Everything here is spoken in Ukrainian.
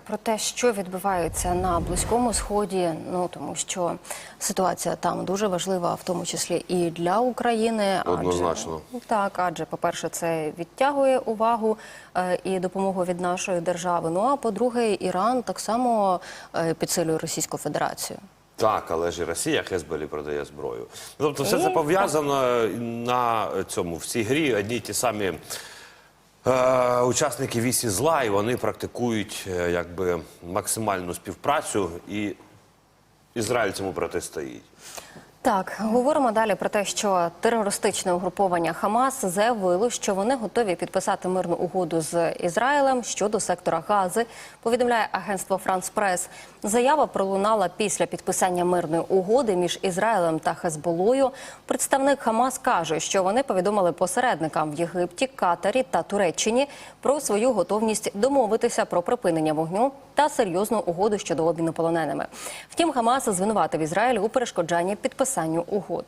Про те, що відбувається на близькому сході, ну тому що ситуація там дуже важлива, в тому числі і для України. Однозначно. Адже, так, адже, по-перше, це відтягує увагу е, і допомогу від нашої держави. Ну а по-друге, Іран так само е, підсилює Російську Федерацію. Так, але ж і Росія Хезболі продає зброю. Ну, Тобто все це пов'язано на цьому в цій грі одні ті самі е, учасники вісі зла, і вони практикують е, якби максимальну співпрацю, і Ізраїль цьому протистоїть. Так, говоримо далі про те, що терористичне угруповання Хамас заявило, що вони готові підписати мирну угоду з Ізраїлем щодо сектора Гази. Повідомляє агентство Франс Прес. Заява пролунала після підписання мирної угоди між Ізраїлем та Хезболою. Представник Хамас каже, що вони повідомили посередникам в Єгипті, Катарі та Туреччині про свою готовність домовитися про припинення вогню та серйозну угоду щодо обміну полоненими. Втім, Хамас звинуватив Ізраїль у перешкоджанні підписанню угоди.